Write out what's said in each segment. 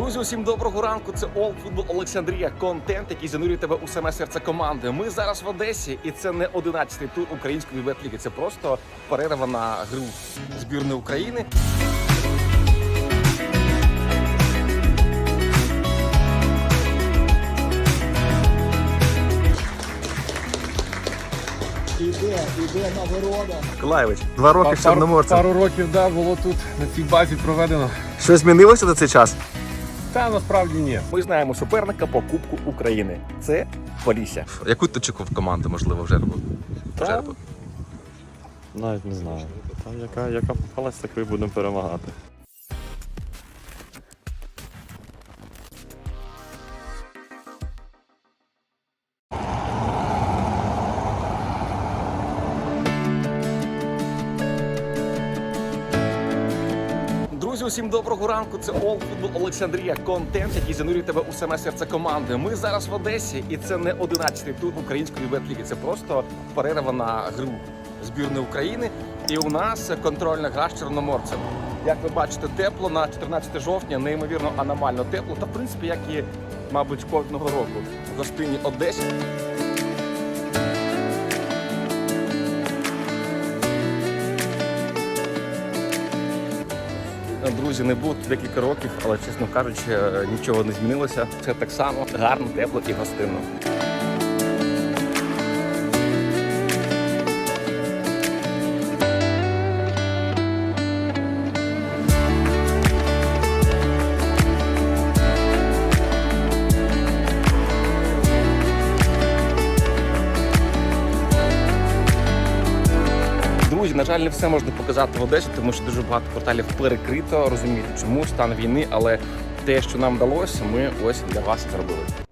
Друзі, усім доброго ранку. Це All Football Олександрія. Контент, який занурює тебе у саме серце команди. Ми зараз в Одесі, і це не 11-й тур української ветліги. Це просто перерва на гру збірної України. Іде, іде нагорода. Клаєвич, два роки з чорноморцем. Пару років да, було тут на цій базі проведено. Що змінилося за цей час? Та насправді ні. Ми знаємо суперника по Кубку України. Це Полісся. Яку ти очікував команду, можливо, в жертву? Та- жербу? Навіть не знаю. Там яка, яка попалась, ми будемо перемагати. Друзі, усім доброго ранку. Це All Football Олександрія. Контент, який занурює тебе у саме серце команди. Ми зараз в Одесі, і це не 11-й тур української ветліги. Це просто перерва на гру збірної України. І у нас контрольна гра з чорноморцем. Як ви бачите, тепло на 14 жовтня, неймовірно аномально тепло. Та в принципі, як і, мабуть, кожного року в гостині Одесі. Друзі, не тут декілька років, але чесно кажучи, е, нічого не змінилося. Все так само гарно, тепло і гостинно. На жаль, не все можна показати в Одесі, тому що дуже багато порталів перекрито. Розумієте, чому стан війни, але те, що нам вдалося, ми ось для вас зробили.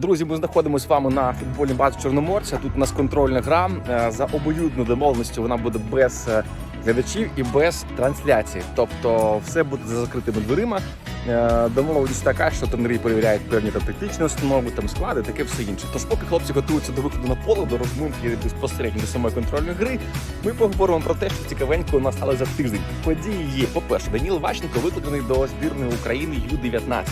Друзі, ми знаходимося з вами на футбольній базі Чорноморця. Тут у нас контрольна гра. Е, За обоюдною домовленістю вона буде без е, глядачів і без трансляції. Тобто все буде за закритими дверима. Е, Домовленість така, що тренери перевіряють певні там тактичні установи, там склади, таке все інше. Тож, поки хлопці готуються до виходу на поле, до розминки безпосередньо до самої контрольної гри, ми поговоримо про те, що цікавенько у нас стало за тиждень. Події є. По-перше, Даніл Ващенко викликаний до збірної України Ю-19.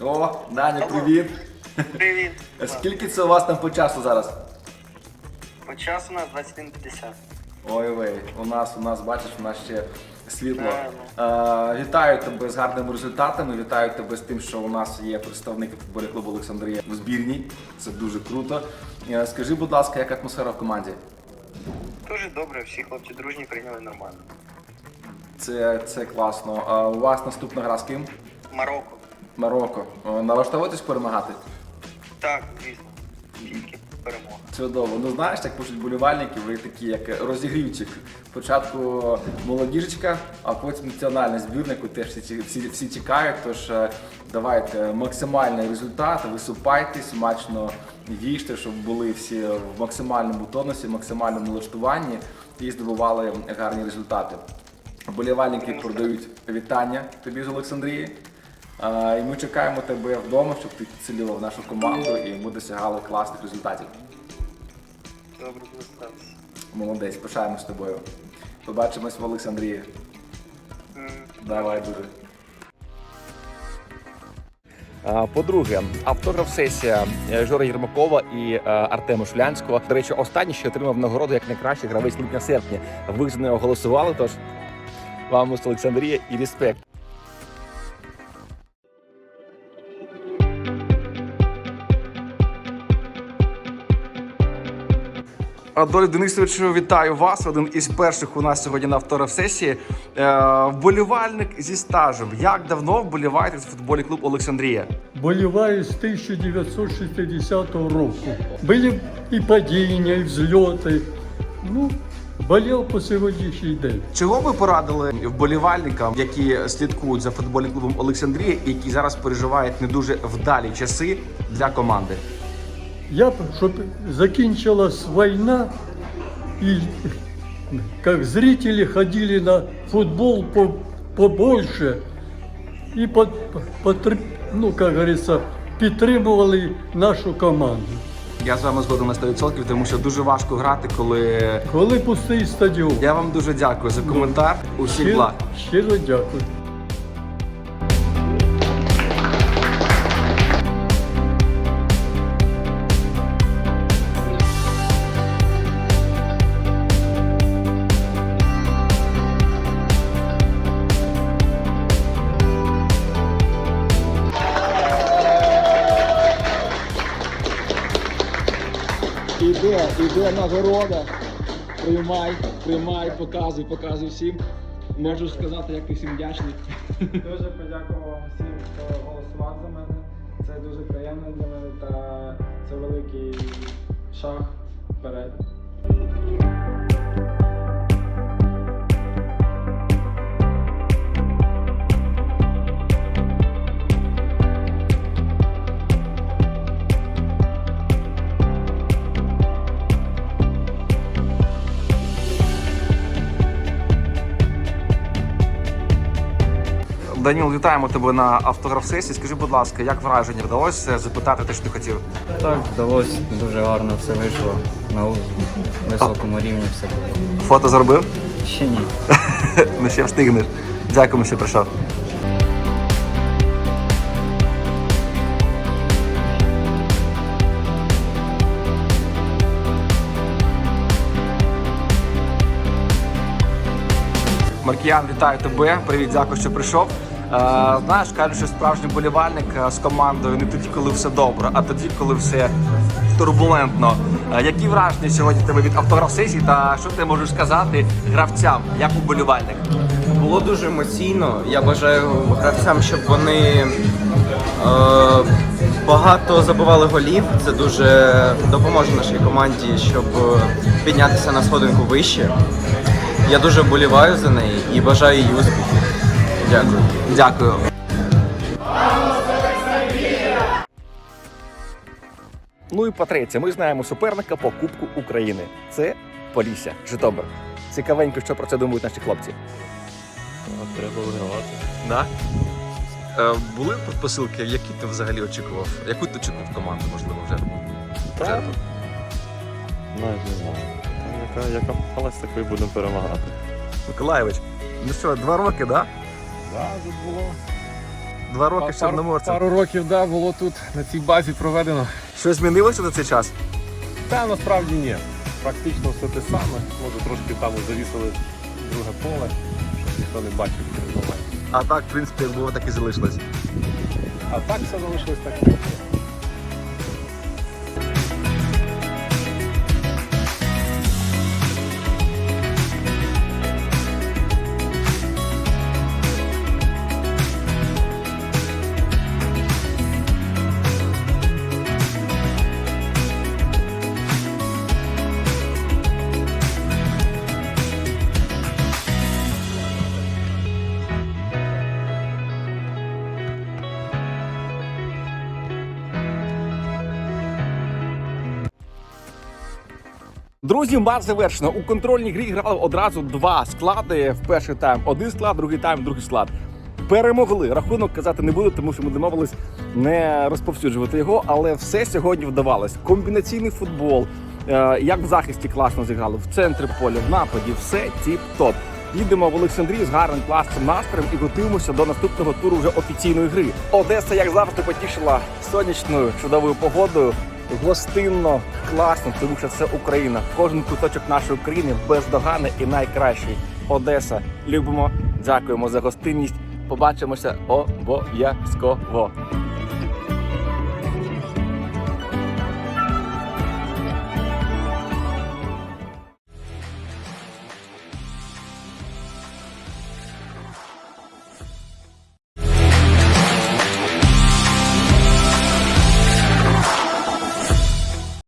О, Даня, привіт. Привіт. Скільки це у вас там по часу зараз? По часу у нас 21.50. Ой вей, у нас у нас бачиш, у нас ще світло. Е, вітаю тебе з гарними результатами. Вітаю тебе з тим, що у нас є представник футбольного клубу Олександрія в збірній. Це дуже круто. Е, скажи, будь ласка, як атмосфера в команді? Дуже добре, всі хлопці дружні прийняли нормально. Це, це класно. А у вас наступна гра з ким? Марокко. Марокко. Е, Налаштовуєтесь перемагати? Так, звісно. Тільки перемога. Чудово. Ну знаєш, як пишуть болівальники, ви такі як розігрівчик. Спочатку молодіжечка, а потім національна збірна, яку теж всі, всі, всі чекають. Тож е, давайте максимальний результат, висупайтесь, смачно їжте, щоб були всі в максимальному тонусі, максимальному налаштуванні і здобували гарні результати. Болівальники передають вітання тобі з Олександрії. І ми чекаємо тебе вдома, щоб ти підсилював нашу команду і ми досягали класних результатів. Добре. Молодець, пишаємось з тобою. Побачимось в Олександрії. Давай дуже. По-друге, автограф-сесія е, Жора Єрмакова і е, Артема Шулянського. До речі, останній, що отримав нагороду як найкращий гравець липня-серпня. Ви за нього голосували, тож вам ось Олександрія і респект. Адоль Денисовичу, вітаю вас. Один із перших у нас сьогодні на авторефсесії. Е, вболівальник зі стажем. Як давно вболіваєте за футбольний клуб Олександрія? Боліваю з 1960 року. Були і падіння, і взльоти. Ну, болів по сьогоднішній день. Чого ви порадили вболівальникам, які слідкують за футбольним клубом Олександрія, і які зараз переживають не дуже вдалі часи для команди? Я щоб закінчилась війна, і як зрители ходили на футбол по, побольше, і под, потреб- ну, як говориться, підтримували нашу команду. Я з вами згоден на 100%, тому що дуже важко грати, коли Коли пустий стадіон. я вам дуже дякую за коментар. Усіх Щиро, благ. щиро дякую. Іде, нагорода. Приймай, приймай, показуй, показуй всім. Можу сказати, як ти всім вдячний. Дуже подякував всім, хто голосував за мене. Це дуже приємно для мене та це великий шаг вперед. Даніл, вітаємо тебе на автограф-сесії. Скажи, будь ласка, як враження вдалося запитати те, що ти хотів? Так, вдалося, дуже гарно все вийшло на високому рівні все було. Фото зробив? Ще ні. Ну ще встигнеш. Дякуємо, що прийшов. Маркіян, вітаю тебе. Привіт, дякую, що прийшов. Е, знаєш, кажуть, що справжній болівальник е, з командою не тоді, коли все добре, а тоді, коли все турбулентно. Е, які враження сьогодні тебе від автограф-сесії та що ти можеш сказати гравцям, як уболівальник? Було дуже емоційно. Я бажаю гравцям, щоб вони багато забивали голів. Це дуже допоможе нашій команді, щоб піднятися на сходинку вище. Я дуже вболіваю за неї і бажаю їй успіхів. Дякую. Дякую. Ну і по-третє, ми знаємо суперника по Кубку України. Це Полісся, Житомир. Цікавенько, що про це думають наші хлопці. Треба вигравати. Да? Е, були посилки, які ти взагалі очікував? Яку ти очікував команду, можливо, вже? Так. Навіть не знаю. Та Яка, яка попалась, такою будемо перемагати. Миколаєвич, ну що, два роки, да? Да, тут було. Два роки ще чорноморцем. пару років да, було тут на цій базі проведено. Щось змінилося за цей час? Та насправді ні. Практично все те саме. Може трошки там завісили друге поле, щоб ніхто не бачив моментом. А так, в принципі, було, так і залишилось. А так все залишилось так. Друзі, матч завершено. У контрольній грі грали одразу два склади. В перший тайм один склад, другий тайм, другий склад. Перемогли. Рахунок казати не буду, тому що ми домовились не розповсюджувати його, але все сьогодні вдавалось. Комбінаційний футбол. е, Як в захисті класно зіграли, в центрі поля, в нападі, все тіп-топ. Їдемо в Олександрію з гарним класним настроєм і готуємося до наступного туру вже офіційної гри. Одеса, як завжди, потішила сонячною чудовою погодою. Гостинно, класно, тому що це Україна. Кожен куточок нашої України бездоганний і найкращий. Одеса. Любимо, дякуємо за гостинність. Побачимося обов'язково.